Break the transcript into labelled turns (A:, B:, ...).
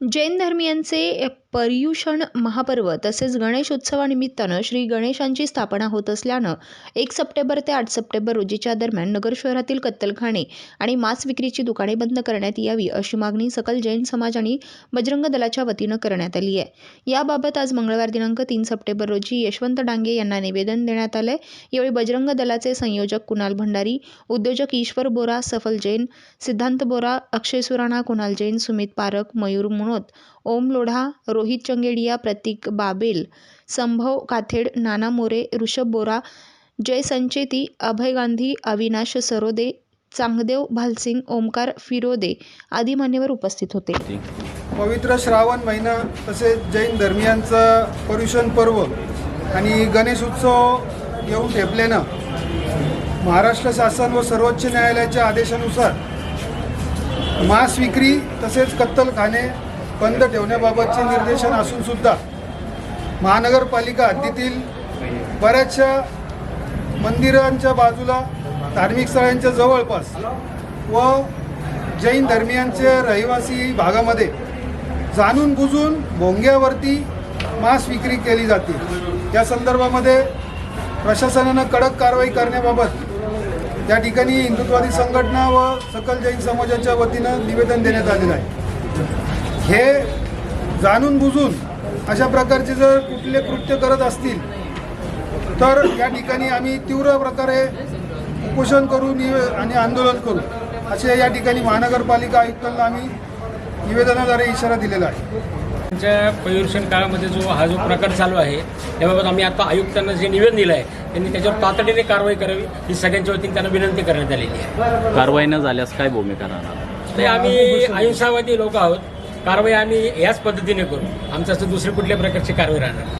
A: जैन धर्मियांचे पर्युषण महापर्व तसेच गणेशोत्सवानिमित्तानं श्री गणेशांची स्थापना होत असल्यानं एक सप्टेंबर ते आठ सप्टेंबर रोजीच्या दरम्यान नगर शहरातील कत्तलखाने आणि मांस विक्रीची दुकाने बंद करण्यात यावी अशी मागणी सकल जैन समाज आणि बजरंग दलाच्या वतीनं करण्यात आली आहे. याबाबत आज मंगळवार दिनांक तीन सप्टेंबर रोजी यशवंत डांगे यांना निवेदन देण्यात आलंय. यावेळी बजरंग दलाचे संयोजक कुणाल भंडारी उद्योजक ईश्वर बोरा सफल जैन सिद्धांत बोरा अक्षय सुराणा कुणाल जैन सुमित पारख मयूर मुनोत ओम लोढा रोहित चंगेडिया प्रतीक बाबेल संभव काथेड नाना मोरे ऋषभ बोरा जय संचेती अभय गांधी अविनाश सरोदे चांगदेव भालसिंग ओमकार फिरोदे आदी मान्यवर उपस्थित होते.
B: पवित्र श्रावण महिना तसेच जैन धर्मियांचं पर्युषण पर्व आणि गणेश उत्सव येऊन ठेपल्यानं महाराष्ट्र शासन व सर्वोच्च न्यायालयाच्या आदेशानुसार मांस विक्री तसेच कत्तलखाने बंद ठेवण्याबाबतचे निर्देशन असून सुद्धा महानगरपालिका हद्दीतील बऱ्याचशा मंदिरांच्या बाजूला धार्मिक स्थळांच्या जवळपास व जैन धर्मियांच्या रहिवासी भागामध्ये जाणून बुजून भोंग्यावरती मांस विक्री केली जाते. या संदर्भामध्ये प्रशासनानं कडक कारवाई करण्याबाबत त्या ठिकाणी हिंदुत्वादी संघटना व सकल जैन समाजाच्या वतीनं निवेदन देण्यात आलेलं आहे. हे जाणून बुजून अशा प्रकारचे जर कुठले कृत्य करत असतील तर या ठिकाणी आम्ही तीव्र प्रकारे उपोषण करू निवे आणि आंदोलन करू. असे या ठिकाणी महानगरपालिका आयुक्तांना आम्ही निवेदनाद्वारे इशारा दिलेला आहे.
C: त्यांच्या पर्युषण काळामध्ये जो हा जो प्रकार चालू आहे त्याबाबत आम्ही आता आयुक्तांना जे निवेदन दिलं आहे त्यांनी त्याच्यावर तातडीने कारवाई करावी ही सगळ्यांच्या वतीने त्यांना विनंती करण्यात आलेली आहे.
D: कारवाई न झाल्यास काय भूमिका राहणार?
C: ते आम्ही अहिंसावादी लोक आहोत. कारवाई आम्ही याच पद्धतीने करू. आमचं असं दुसरी कुठल्या प्रकारची कारवाई राहणार